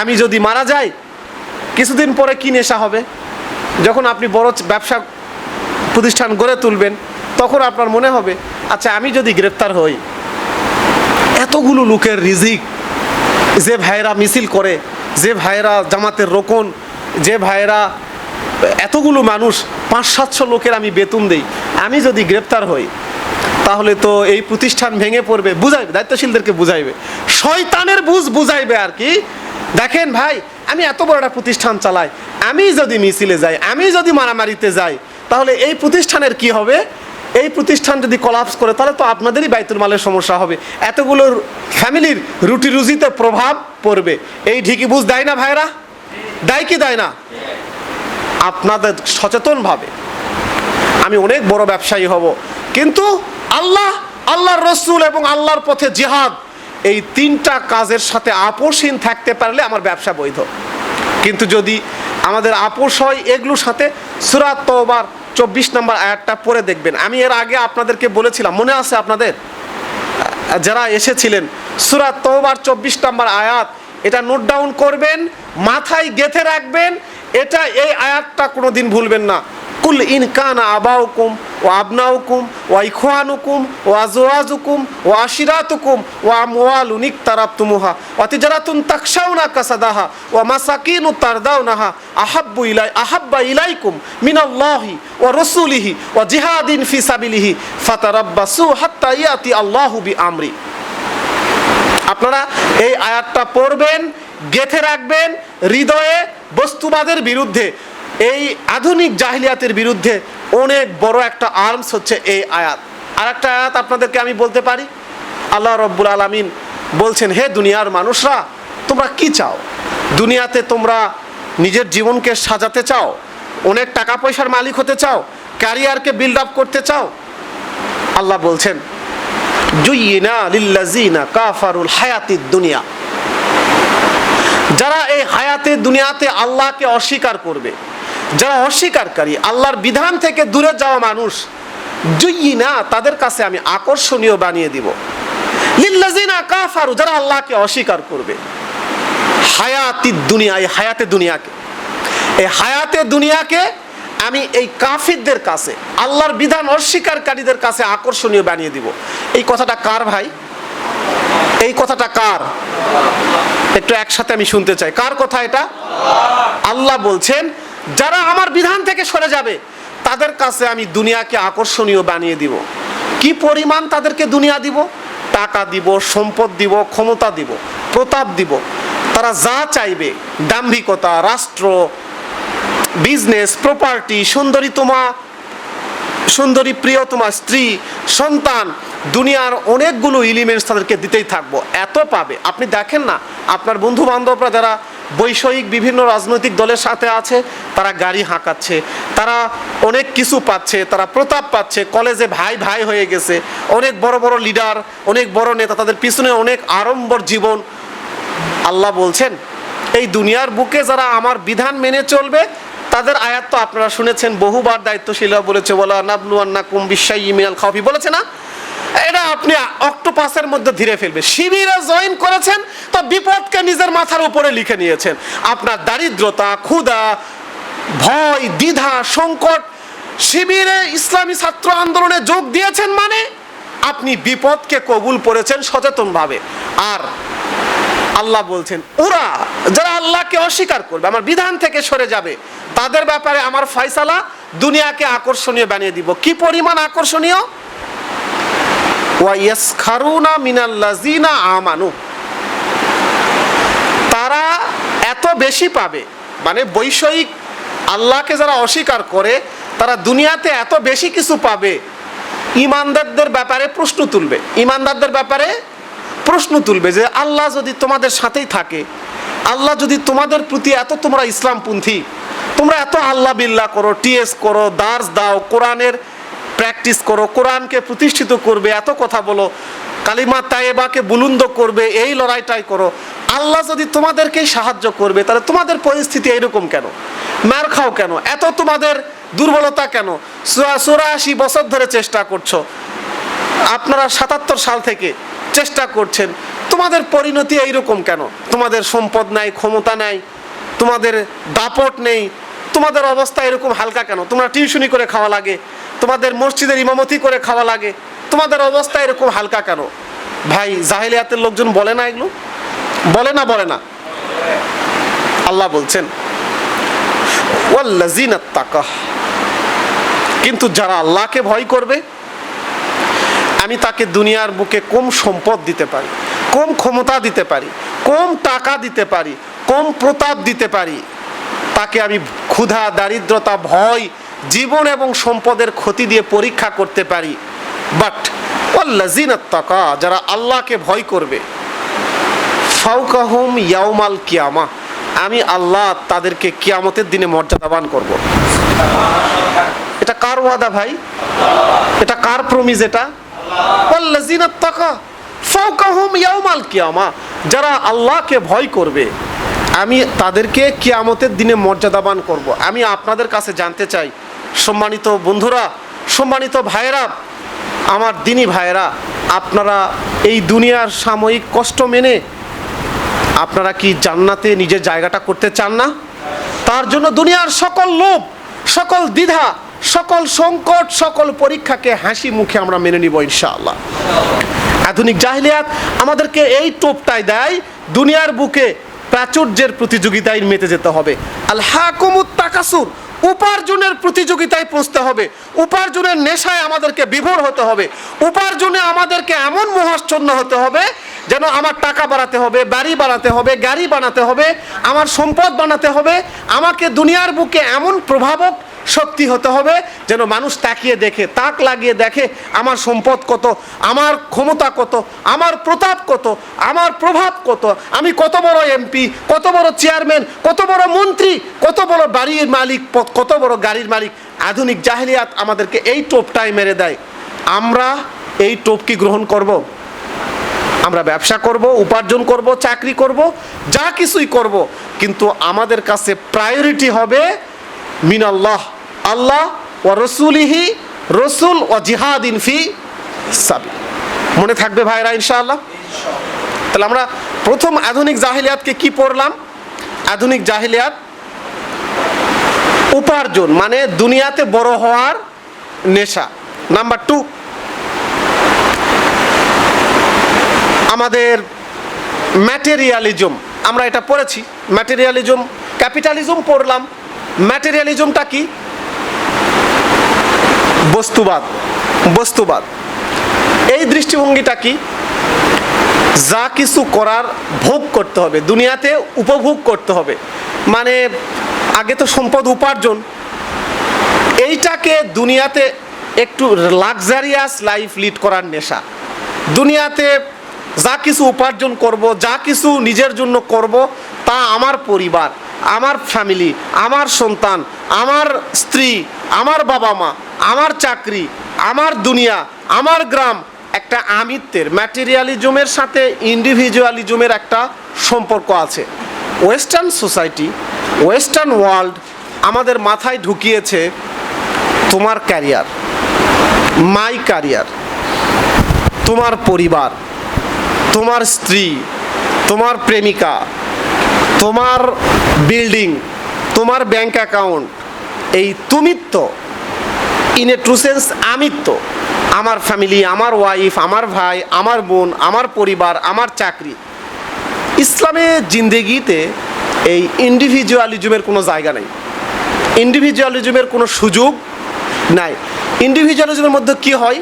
আমি যদি মারা যাই, কিছুদিন পরে কি নেশা হবে? যখন আপনি বড় ব্যবসা প্রতিষ্ঠান গড়ে তুলবেন, তখন আপনার মনে হবে আচ্ছা আমি যদি গ্রেপ্তার হই, এতগুলো লোকের রিজিক, যে ভাইরা মিছিল করে, যে ভাইরা জামাতের রোকন, যে ভাইরা এতগুলো মানুষ পাঁচ সাতশো লোকের আমি বেতন দেই, আমি যদি গ্রেপ্তার হই, তাহলে তো এই প্রতিষ্ঠান ভেঙে পড়বে, বুঝাইবে, দায়িত্বশীলদেরকে বুঝাইবে। শয়তানের বুঝ বুঝাইবে আর কি দেখেন ভাই, আমি এত বড় একটা প্রতিষ্ঠান চালাই। আমি যদি মিছিলে যাই, আমি যদি মারামারিতে যাই, তাহলে এই প্রতিষ্ঠানের কি হবে? এই প্রতিষ্ঠান যদি কলাপস করে, তাহলে তো আপনাদেরই বাইতুল মালের সমস্যা হবে। এতগুলো ফ্যামিলির রুটি রুজিতে প্রভাব পড়বে। এই ঢিকি বুঝ দেয় না ভাইরা? দেয় কি দেয় না? আপনাদের সচেতনভাবে আমি অনেক বড় ব্যবসায়ী হব। কিন্তু আল্লাহ, আল্লাহর রসুল এবং আল্লাহর পথে জিহাদ এই তিনটা কাজের সাথে আপোষহীন থাকতে পারলে আমার ব্যবসা বৈধ। কিন্তু যদি আমাদের আপোষ হয় এগুলোর সাথে সুরাত তওবার চব্বিশ নম্বর আয়াতটা পরে দেখবেন। আমি এর আগে আপনাদেরকে বলেছিলাম, মনে আছে আপনাদের? যারা এসেছিলেন সুরাত তওবার চব্বিশ নম্বর আয়াত, এটা নোট ডাউন করবেন, মাথায় গেথে রাখবেন, এটা এই আয়াতটা কোনো দিন ভুলবেন না। কুল ইন কানা আবাউকুম ও আবনাউকুম ও ইখওয়ানুকুম ও আজওয়াজুকুম ও আশিরাতুকুম ও আমওয়ালুন ইকতারাবতুমুহা ওয়া তিজারাতুন তাকশাউনা কাসাদাহা ওয়া মাসাকিনু তারদাউনাহা আহাব্বু ইলাই, আহাব্বা ইলাইকুম মিনাল্লাহি ওয়া রাসূলিহি ওয়া জিহাদিন ফি সাবিলিহি ফাতারাব্বাসু হাত্তা ইয়াতি আল্লাহু বিআমরি। আপনারা এই আয়াতটা পড়বেন, গেথে রাখবেন, হৃদয়ে বস্তুবাদের বিরুদ্ধে। এই আধুনিক জাহিলিয়াতের বিরুদ্ধে অনেক বড় একটা আর্মস হচ্ছে এই আয়াত। আর একটা আয়াত আপনাদেরকে আমি বলতে পারি। আল্লাহ রব্বুল আলমিন বলছেন, হে দুনিয়ার মানুষরা, তোমরা কি চাও? দুনিয়াতে তোমরা নিজের জীবনকে সাজাতে চাও? অনেক টাকা পয়সার মালিক হতে চাও? ক্যারিয়ারকে বিল্ড আপ করতে চাও? আল্লাহ বলছেন কাফারুল হায়াতিদ দুনিয়া। যারা এই হায়াতে দুনিয়াতে আল্লাহকে অস্বীকার করবে যারা অস্বীকারী, আল্লাহর বিধান থেকে দূরে যাওয়া মানুষ জুইনা তাদের কাছে আমি আকর্ষণীয় বানিয়ে দিব। লিল্লাজিনা কাফারু, যারা আল্লাহকে অস্বীকার করবে। হায়াতি দুনিয়া, এই হায়াতে দুনিয়াকে। এই হায়াতে দুনিয়াকে আমি এই কাফিরদের কাছে, আল্লাহর বিধান অস্বীকারীদের কাছে আকর্ষণীয় বানিয়ে দিব। এই কথাটা কার ভাই? এই কথাটা কার? একটু একসাথে আমি শুনতে চাই। কার কথা এটা? আল্লাহ বলছেন যারা আমার বিধান থেকে সরে যাবে, তাদের কাছে আমি দুনিয়াকে আকর্ষণীয় বানিয়ে দিব। কি পরিমাণ তাদেরকে দুনিয়া দিব? টাকা দিব, সম্পদ দিব, ক্ষমতা দিব, প্রতাপ দিব। তারা যা চাইবে, দাম্ভিকতা, রাষ্ট্র, বিজনেস, প্রপার্টি, সুন্দরী তোমা সুন্দরী, প্রিয়তমা, স্ত্রী, সন্তান, দুনিয়ার অনেকগুলো এলিমেন্টস তাদেরকে দিতেই থাকব। এত পাবে। আপনি দেখেন না, আপনার বন্ধু বান্ধবরা যারা বৈষয়িক বিভিন্ন রাজনৈতিক দলের সাথে আছে, তারা গাড়ি হাঁকাচ্ছে, তারা অনেক কিছু পাচ্ছে, তারা প্রতাপ পাচ্ছে, কলেজে ভাই ভাই হয়ে গেছে, অনেক বড় বড় লিডার অনেক বড় নেতা, তাদের পিছনে অনেক আড়ম্বর জীবন। আল্লাহ বলছেন, এই দুনিয়ার বুকে যারা আমার বিধান মেনে চলবে তাদের আয়াত তো আপনারা শুনেছেন, বহুবার দায়িত্বশীল বলেছে বলা নাবলুয়ান্না কুম বিশ্বাই মিনাল খাওয়ি বলেছে না? এটা আপনি অক্টোপাসের মধ্যে ধীরে ফেলবে শিবিরে জয়েন করেছেন, তো বিপদকে নিজের মাথার উপরে লিখে নিয়েছেন। আপনার দারিদ্রতা, ক্ষুধা, ভয়, দ্বিধা, সংকট, শিবিরে ইসলামী ছাত্র আন্দোলনে যোগ দিয়েছেন মানে আপনি বিপদকে কবুল করেছেন সচেতনভাবে। আর আল্লাহ বলছেন ওরা যারা আল্লাহকে অস্বীকার করবে, আমার বিধান থেকে সরে যাবে, তাদের ব্যাপারে আমার ফয়সালা দুনিয়াকে আকর্ষণীয় বানিয়ে দিব। কি পরিমাণ আকর্ষণীয়? আমানু। তারা এত বেশি পাবে মানে বৈষয়িক আল্লাহকে যারা অস্বীকার করে, তারা দুনিয়াতে এত বেশি কিছু পাবে, ইমানদারদের ব্যাপারে প্রশ্ন তুলবে। ইমানদারদের ব্যাপারে প্রশ্ন তুলবে যে আল্লাহ যদি তোমাদের সাথেই থাকে, আল্লাহ যদি তোমাদের প্রতি এত তোমরা ইসলামপন্থী, তোমরা এত আল্লাহ বিল্লাহ করো, টিএস করো, দার্স দাও, কোরআনের প্র্যাকটিস করো, কোরআনকে প্রতিষ্ঠিত করবে, এত কথা বলো, কালিমা তায়েবাকে বুলুন্দ করবে, এই লড়াইটাই করো, আল্লাহ যদি তোমাদেরকেই সাহায্য করবে, তাহলে তোমাদের পরিস্থিতি এইরকম কেন? মার খাও কেন? এত তোমাদের দুর্বলতা কেন? চুরাশি বছর ধরে চেষ্টা করছ। আপনারা সাতাত্তর সাল থেকে চেষ্টা করছেন, তোমাদের পরিণতি এইরকম কেন? তোমাদের সম্পদ নাই, ক্ষমতা নাই, তোমাদের দাপট নেই, তোমাদের অবস্থা এরকম হালকা কেন? তোমরা টিউশনি করে খাওয়া লাগে, তোমাদের মসজিদের ইমামতি করে খাওয়া লাগে, তোমাদের অবস্থা এরকম হালকা কেন? ভাই, জাহিলিয়াতের লোকজন বলে না এগুলো? বলে না বলে না। আল্লাহ বলছেন কিন্তু যারা আল্লাহকে ভয় করবে আমি তাকে দুনিয়ার বুকে কম সম্পদ দিতে পারি, কম ক্ষমতা দিতে পারি, কম টাকা দিতে পারি, কম প্রতাপ দিতে পারি, তাকে আমি ক্ষুধা, দারিদ্রতা, ভয়, জীবন এবং সম্পদের ক্ষতি দিয়ে পরীক্ষা করতে পারি। বাট তাকা, যারা আল্লাহকে ভয় করবে ফাউকাহুম ইয়াউমাল কিয়ামা, আমি আল্লাহ তাদেরকে কিয়ামতের দিনে মর্যাদাবান করব। এটা কার ওয়াদা ভাই? এটা কার প্রমিজ এটা? যারা আল্লাহকে ভয় করবে, আমি তাদেরকে কিয়ামতের দিনে মর্যাদাবান করব। আমি আপনাদের কাছে জানতে চাই, সম্মানিত বন্ধুরা, সম্মানিত ভাইয়েরা, আমার দিনী ভাইয়েরা, আপনারা এই দুনিয়ার সাময়িক কষ্ট মেনে আপনারা কি জান্নাতে নিজের জায়গাটা করতে চান না? তার জন্য দুনিয়ার সকল লোভ, সকল দ্বিধা সকল সংকট, সকল পরীক্ষাকে হাসি মুখে আমরা মেনে নিব ইনশাআল্লাহ। আধুনিক জাহিলিয়াত আমাদেরকে এই টোপটাই দেয়, দুনিয়ার বুকে প্রাচুর্যের প্রতিযোগিতায় মেতে যেতে হবে। আল হাকুমুত তাকাসুর, উপার্জনের প্রতিযোগিতায় পৌঁছতে হবে। উপার্জনের নেশায় আমাদেরকে বিভোর হতে হবে। উপার্জনে আমাদেরকে এমন মহাশ্চন্য হতে হবে যেন আমার টাকা বাড়াতে হবে, বাড়ি বানাতে হবে, গাড়ি বানাতে হবে, আমার সম্পদ বানাতে হবে, আমাকে দুনিয়ার বুকে এমন প্রভাবক শক্তি হতে হবে, যেন মানুষ তাকিয়ে দেখে, তাক লাগিয়ে দেখে আমার সম্পদ কত, আমার ক্ষমতা কত, আমার প্রতাপ কত, আমার প্রভাব কত, আমি কত বড় এমপি কত বড় চেয়ারম্যান কত বড় মন্ত্রী, কত বড় বাড়ির মালিক কত বড় গাড়ির মালিক। আধুনিক জাহিলিয়াত আমাদেরকে এই টোপটাই মেরে দেয়। আমরা এই টোপ কি গ্রহণ করব? আমরা ব্যবসা করব, উপার্জন করব, চাকরি করব, যা কিছুই করব, কিন্তু আমাদের কাছে প্রায়োরিটি হবে মিনাল্লাহ। আল্লাহ ও রসুলিহি রসুল ও জিহাদিন ফি সাবি। মনে থাকবে ভাইরা, ইনশাআল্লাহ? তাহলে আমরা প্রথম আধুনিক জাহিলিয়াতকে কি পড়লাম? আধুনিক জাহিলিয়াত উপার্জন মানে দুনিয়াতে বড় হওয়ার নেশা। নাম্বার টু, আমাদের ম্যাটেরিয়ালিজম, আমরা এটা পড়েছি। ম্যাটেরিয়ালিজম, ক্যাপিটালিজম পড়লাম। ম্যাটেরিয়ালিজমটা কি? বস্তুবাদ। বস্তুবাদ। এই দৃষ্টিভঙ্গিটা কি? যা কিছু করার ভোগ করতে হবে, দুনিয়াতে উপভোগ করতে হবে। মানে আগে তো সম্পদ উপার্জন। এইটাকে দুনিয়াতে একটু লাক্সারিয়াস লাইফ লিড করার নেশা। দুনিয়াতে যা কিছু উপার্জন করব, যা কিছু নিজের জন্য করব, তা আমার পরিবার, আমার ফ্যামিলি আমার সন্তান, আমার স্ত্রী, আমার বাবা মা আমার চাকরি, আমার দুনিয়া, আমার গ্রাম একটা আমিত্বের ম্যাটেরিয়ালিজমের সাথে ইন্ডিভিজুয়ালিজমের একটা সম্পর্ক আছে। ওয়েস্টার্ন সোসাইটি ওয়েস্টার্ন ওয়ার্ল্ড আমাদের মাথায় ঢুকিয়েছে তোমার ক্যারিয়ার মাই ক্যারিয়ার তোমার পরিবার, তোমার স্ত্রী, তোমার প্রেমিকা, তোমার বিল্ডিং তোমার ব্যাংক অ্যাকাউন্ট এই তুমিত্ব ইন এ ট্রু সেন্স আমিত্ব আমার ফ্যামিলি আমার ওয়াইফ আমার ভাই, আমার বোন, আমার পরিবার, আমার চাকরি। ইসলামে জিন্দেগিতে এই ইন্ডিভিজুয়ালিজমের কোনো জায়গা নেই। ইন্ডিভিজুয়ালিজমের কোনো সুযোগ নাই। ইন্ডিভিজুয়ালিজমের মধ্যে কি হয়?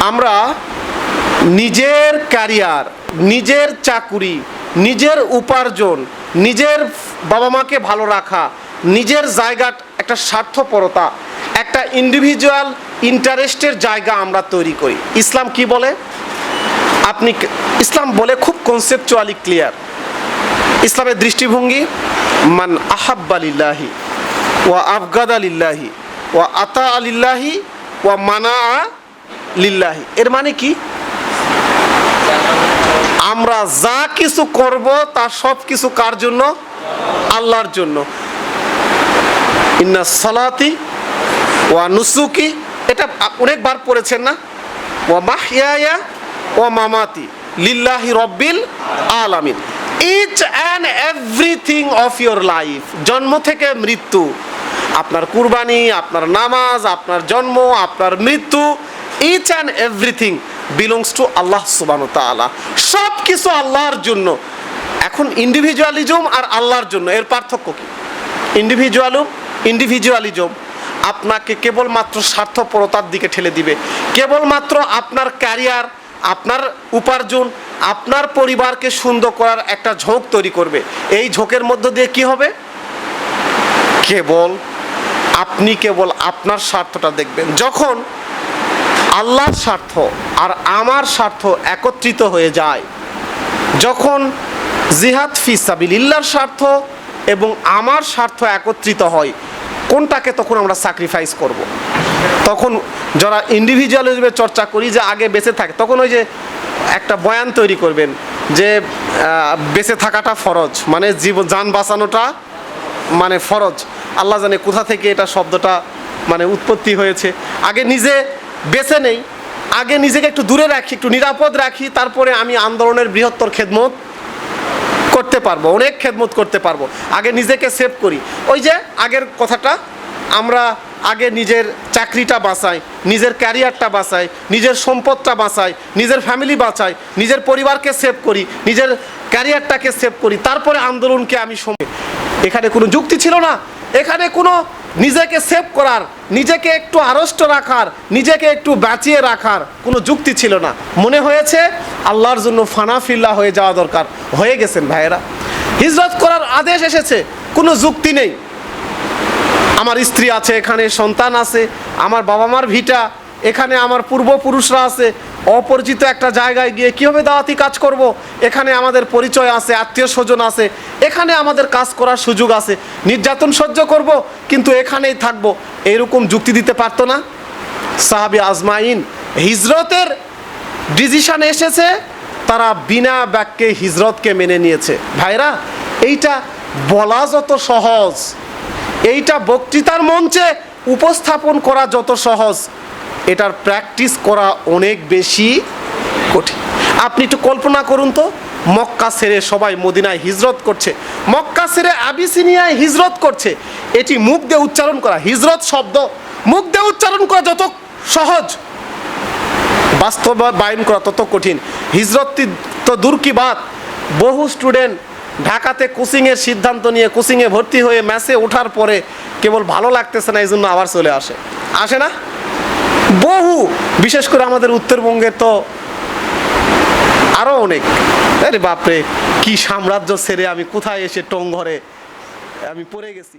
আমরা নিজের ক্যারিয়ার নিজের চাকুরি, নিজের উপার্জন, নিজের বাবা মাকে ভালো রাখা, নিজের জায়গা একটা স্বার্থপরতা একটা ইন্ডিভিজুয়াল ইন্টারেস্টের জায়গা আমরা তৈরি করি। ইসলাম কি বলে? আপনি ইসলাম বলে খুব কনসেপচুয়ালি ক্লিয়ার ইসলামের দৃষ্টিভঙ্গি, মান আহাব্বালিল্লাহি ওয়া আফগাদ আলিল্লাহি ওয়া আতা আলিল্লাহি ওয়া মানা লিল্লাহি। এর মানে কি? আমরা যা কিছু করব, তা সব কিছু কার জন্য? আল্লাহর জন্য। ইন্না সালাতি ওয়া নুসুকি, এটা অনেকবার পড়েছেন না? ওয়া মাহিয়া ওয়া মামাতি লিল্লাহি রব্বিল আলামিন। Each and everything of your life জন্ম থেকে মৃত্যু, আপনার কুরবানি, আপনার নামাজ, আপনার জন্ম, আপনার মৃত্যু each and everything belongs to আল্লাহ সুবান তালা সব কিছু আল্লাহর জন্য। এখন ইন্ডিভিজুয়ালিজম আর আল্লাহর জন্য, এর পার্থক্য কি? ইন্ডিভিজুয়ালুম ইন্ডিভিজুয়ালিজম আপনাকে কেবলমাত্র স্বার্থপরতার দিকে ঠেলে দিবে। কেবলমাত্র আপনার ক্যারিয়ার, আপনার উপার্জন, আপনার পরিবারকে সুন্দর করার একটা ঝোঁক তৈরি করবে। এই ঝোঁকের মধ্য দিয়ে কি হবে? কেবল, আপনি কেবল আপনার স্বার্থটা দেখবেন। যখন আল্লাহর স্বার্থ আর আমার স্বার্থ একত্রিত হয়ে যায়, যখন জিহাদ ফিসাবিল্লার স্বার্থ এবং আমার স্বার্থ একত্রিত হয় কোনটাকে তখন আমরা স্যাক্রিফাইস করব। তখন যারা ইন্ডিভিজুয়ালিজমের চর্চা করি, যে আগে বেঁচে থাকে, তখন ওই যে একটা বয়ান তৈরি করবেন যে বেঁচে থাকাটা ফরজ মানে জীবন যান বাঁচানোটা মানে ফরজ আল্লাহ জানে কোথা থেকে এটা শব্দটা মানে উৎপত্তি হয়েছে আগে নিজে বেছে নেই, আগে নিজেকে একটু দূরে রাখি, একটু নিরাপদ রাখি, তারপরে আমি আন্দোলনের বৃহত্তর খেদমত করতে পারব, অনেক খেদমত করতে পারব, আগে নিজেকে সেভ করি। ওই যে আগের কথাটা, আমরা আগে নিজের চাকরিটা বাঁচাই, নিজের ক্যারিয়ারটা বাঁচাই, নিজের সম্পদটা বাঁচাই, নিজের ফ্যামিলি বাঁচাই, নিজের পরিবারকে সেভ করি, নিজের ক্যারিয়ারটাকে সেভ করি, তারপরে আন্দোলনকে আমি সময় এখানে কোনো যুক্তি ছিল না। এখানে কোনো নিজেকে সেভ করার, নিজেকে একটু আড়ষ্ট রাখার, নিজেকে একটু বাঁচিয়ে রাখার কোনো যুক্তি ছিল না। মনে হয়েছে আল্লাহর জন্য ফানাফিল্লা হয়ে যাওয়া দরকার। হয়ে গেছেন ভাইয়েরা। হিজরত করার আদেশ এসেছে, কোনো যুক্তি নেই। আমার স্ত্রী আছে, এখানে সন্তান আছে, আমার বাবা মার ভিটা, এখানে আমার পূর্বপুরুষরা আছে অপরিচিত একটা জায়গায় গিয়ে কীভাবে দাওয়াতি কাজ করব। এখানে আমাদের পরিচয় আছে, আত্মীয় স্বজন আছে, এখানে আমাদের কাজ করার সুযোগ আছে। নির্যাতন সহ্য করব, কিন্তু এখানেই থাকব। এরকম যুক্তি দিতে পারতো না। সাহাবি আজমাইন হিজরতের ডিসিশন এসেছে, তারা বিনা বাক্যে হিজরতকে মেনে নিয়েছে। ভাইরা, এইটা বলা যত সহজ, এইটা বক্তৃতার মঞ্চে উপস্থাপন করা যত সহজ। এটার প্র্যাকটিস করা অনেক বেশি কঠিন। আপনি একটু কল্পনা করুন তো, মক্কা ছেড়ে সবাই মদিনায় হিজরত করছে। মক্কা ছেড়ে আবিসিনিয়ায় হিজরত করছে। এটি মুখ দিয়ে উচ্চারণ করা, হিজরত শব্দ মুখ দিয়ে উচ্চারণ করা যত সহজ, বাস্তব বাস্তবায়ন করা তত কঠিন। হিজরত তো দূর কি বাত? বহু স্টুডেন্ট ঢাকাতে কোচিংয়ের সিদ্ধান্ত নিয়ে কোচিংয়ে ভর্তি হয়ে ম্যাচে ওঠার পরে কেবল ভালো লাগতেছে না এই জন্য আবার চলে আসে। আসে না? বহু, বিশেষ করে আমাদের উত্তরবঙ্গের তো আরও অনেক। আরে বাপরে, কি সাম্রাজ্য ছেড়ে আমি কোথায় এসে টং ঘরে আমি পড়ে গেছি।